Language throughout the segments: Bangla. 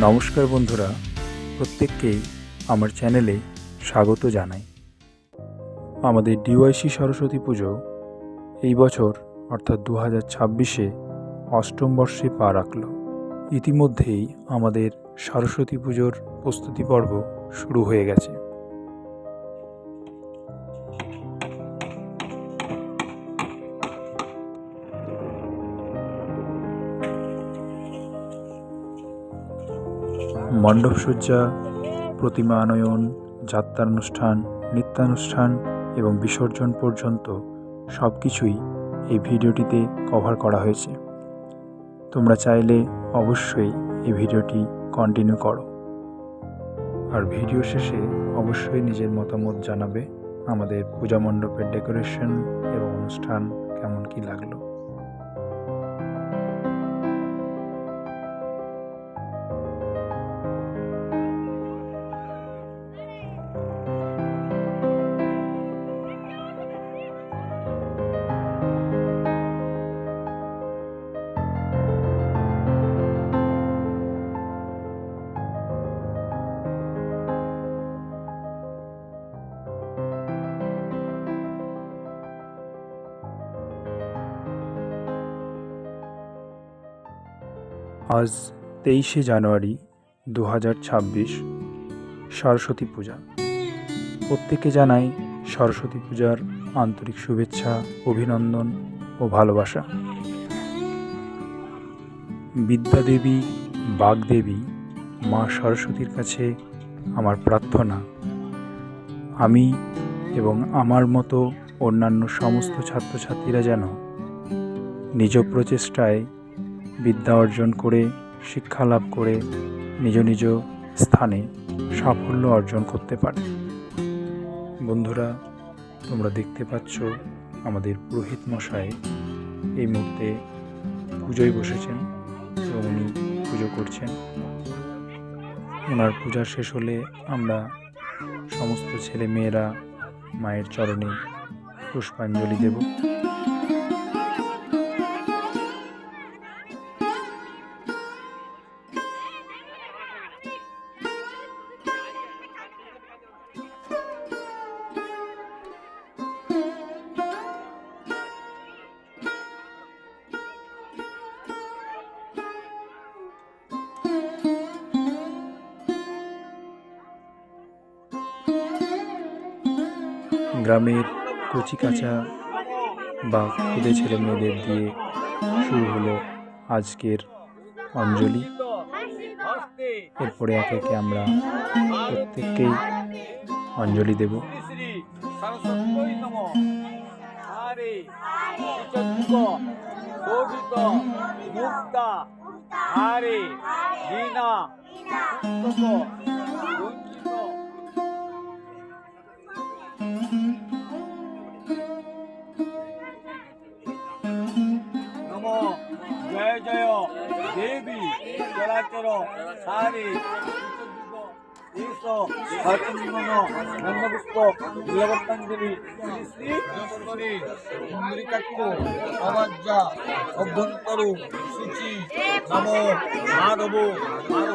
নমস্কার বন্ধুরা প্রত্যেককেই আমার চ্যানেলে স্বাগত জানাই। আমাদের ডিওয়াইসি সরস্বতী পুজো এই বছর, অর্থাৎ দু হাজার ছাব্বিশে অষ্টম বর্ষে পা রাখল। ইতিমধ্যেই আমাদের সরস্বতী পুজোর প্রস্তুতি পর্ব শুরু হয়ে গেছে। মণ্ডপসজ্জা প্রতিমা আনয়ন, যাত্রানুষ্ঠান, নৃত্যানুষ্ঠান এবং বিসর্জন পর্যন্ত সব কিছুই এই ভিডিওটিতে কভার করা হয়েছে। তোমরা চাইলে অবশ্যই এই ভিডিওটি কন্টিনিউ করো। আর ভিডিও শেষে অবশ্যই নিজের মতামত জানাবে আমাদের পূজা মণ্ডপের ডেকোরেশন এবং অনুষ্ঠান কেমন কি লাগল। আজ তেইশে জানুয়ারি দু হাজার ছাব্বিশ সরস্বতী পূজা। প্রত্যেকে জানাই সরস্বতী পূজার আন্তরিক শুভেচ্ছা, অভিনন্দন ও ভালোবাসা। বিদ্যাদেবী, বাগদেবী, মা সরস্বতীর কাছে আমার প্রার্থনা। আমি এবং আমার মতো অন্যান্য সমস্ত ছাত্রছাত্রীরা যেন নিজ প্রচেষ্টায় বিদ্যা অর্জন করে, শিক্ষা লাভ করে নিজ নিজ স্থানে সাফল্য অর্জন করতে পারে। বন্ধুরা, তোমরা দেখতে পাচ্ছ আমাদের পুরোহিত মশাই এই মুহূর্তে পুজোয় বসেছেন এবং উনি পুজো করছেন। ওনার পূজা শেষ হলে আমরা সমস্ত ছেলে মেয়েরা মায়ের চরণে পুষ্পাঞ্জলি দেব। গ্রামের কচিকাঁচা বা খুদে ছেলে মেয়েদের দিয়ে শুরু হলো আজকের অঞ্জলি এরপরে একে একে আমরা প্রত্যেককেই অঞ্জলি দেব মুক্তা নম, জয় জয়, দেবী চলাচর সারে এস হরচন্দন নন্দপুষ্প নীলবত্তাঞ্জলি শ্রী শ্রী সুন্দরিকাক্ষ অবাজ্যা অভ্যন্তর সূচি, নম, মাধব মাধব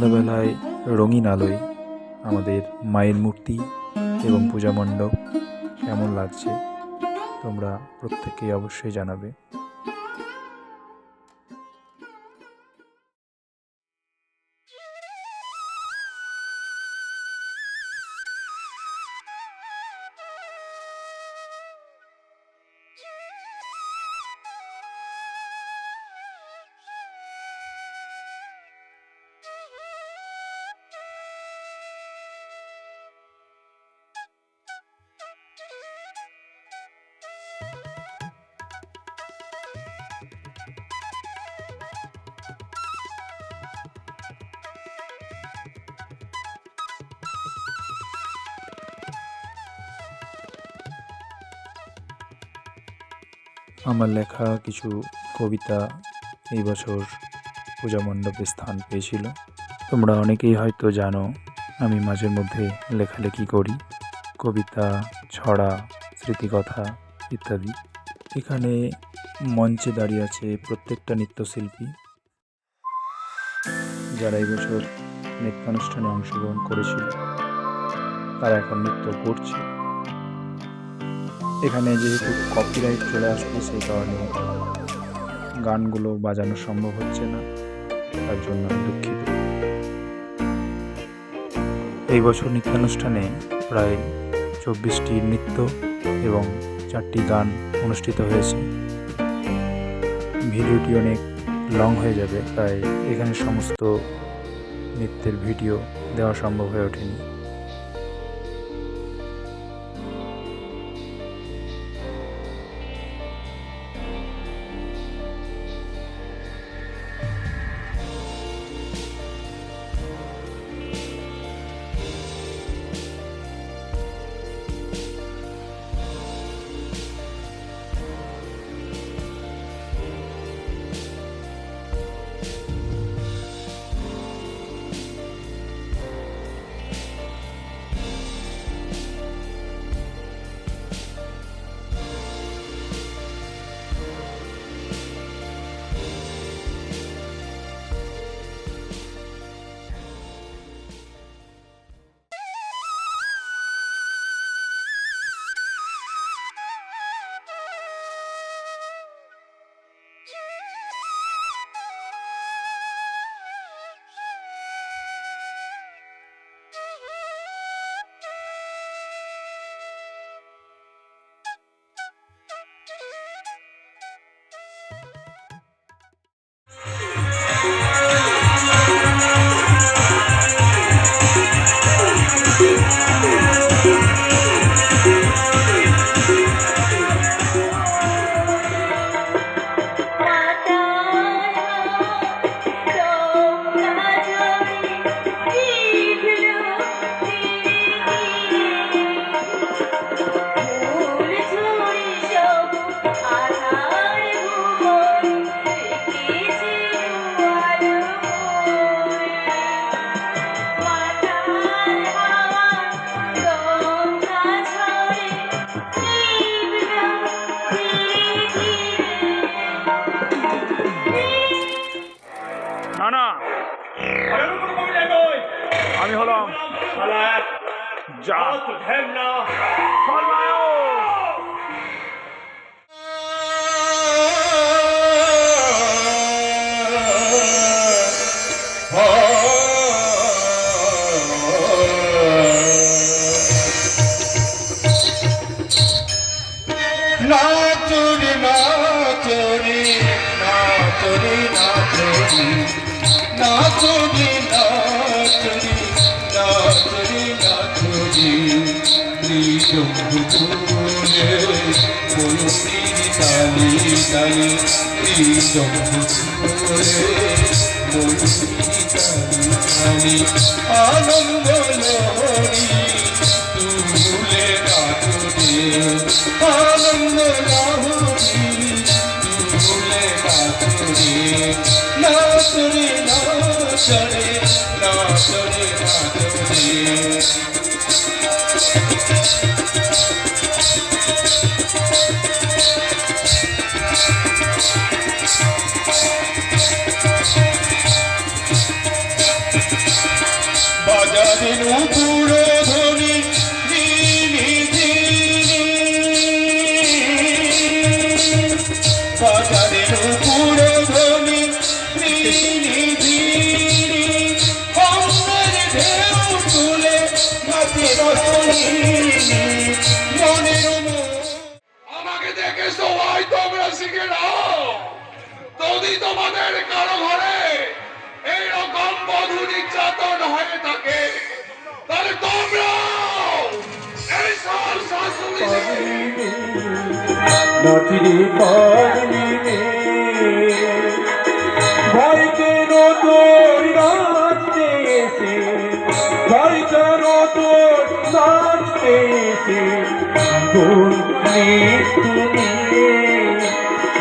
সন্ধ্যাবেলায় রঙিন আলোয় আমাদের মায়ের মূর্তি এবং পূজা মণ্ডপ কেমন লাগছে তোমরা প্রত্যেকেই অবশ্যই জানাবে। আমার লেখা কিছু কবিতা এই বছর পূজা মণ্ডপে স্থান পেয়েছিল। তোমরা অনেকেই হয়তো জানো, আমি মাঝে মধ্যে লেখালেখি করি, কবিতা, ছড়া, স্মৃতিকথা ইত্যাদি। এখানে মঞ্চে দাঁড়িয়ে আছে প্রত্যেকটা নৃত্যশিল্পী। যারা এই বছর নৃত্যানুষ্ঠানে অংশগ্রহণ করেছিল, তারা এখন নৃত্য করছে। এখানে যেহেতু কপিরাইট চলে আসবে সেই কারণে গানগুলো বাজানো সম্ভব হচ্ছে না, তার জন্য আমি দুঃখিত। এই বছর নৃত্যানুষ্ঠানে প্রায় চব্বিশটি নৃত্য এবং চারটি গান অনুষ্ঠিত হয়েছে। ভিডিওটি অনেক লং হয়ে যাবে, তাই এখানে সমস্ত নৃত্যের ভিডিও দেওয়া সম্ভব হয়ে ওঠেনি। with him now. দুপুরে তুলসী কালি কালি কৃষ্ণ দুপুরে তুলসী কালি আনন্দ লহরি তুলে কাকুরে আনন্দ লহরি তুলে কাকুরে নাচরে নাচরে নাচরে নাচরে দেশবাসীকে দাও যদি তোমাদের কারও ঘরে এইরকম বধূ নির্যাতন হয়ে থাকে তাহলে তোমরা তুমি।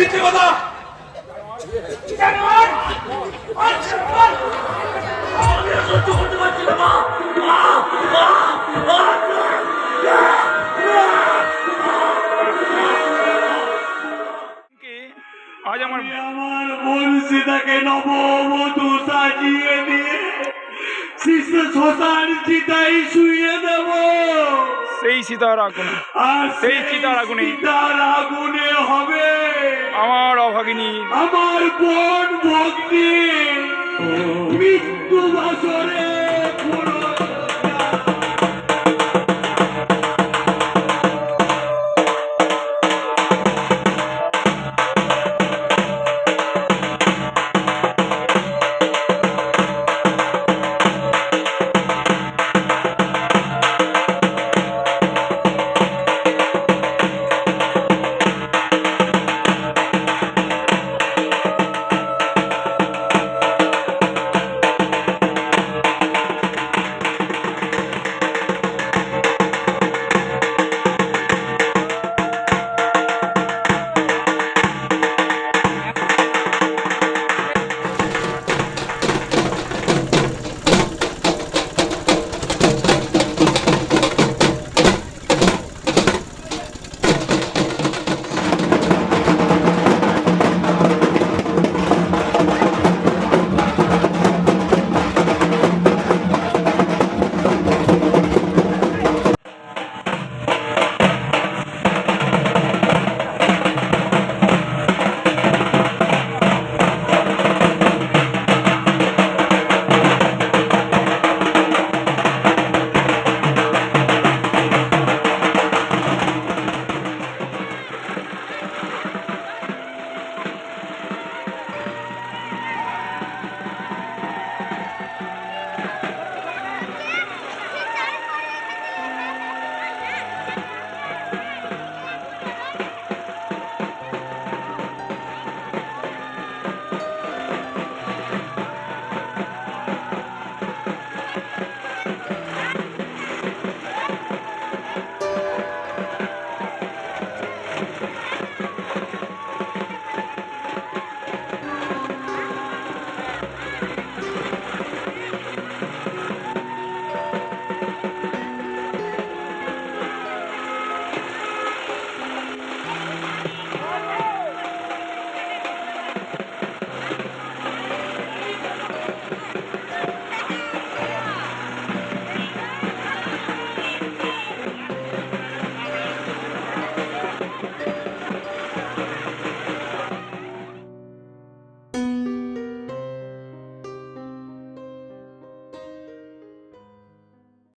কি আজ আমার আমার বংশীটাকে নববধূ সাজিয়ে দিয়ে শিষ্য শ্মশান চিতাই শুয়ে দেব। সেই সীতার আগুন সেই সীতার আগুনে। সীতার আগুনে হবে আমার অভাগিনী আমার বোন ভক্তি মৃত্যু বাসরে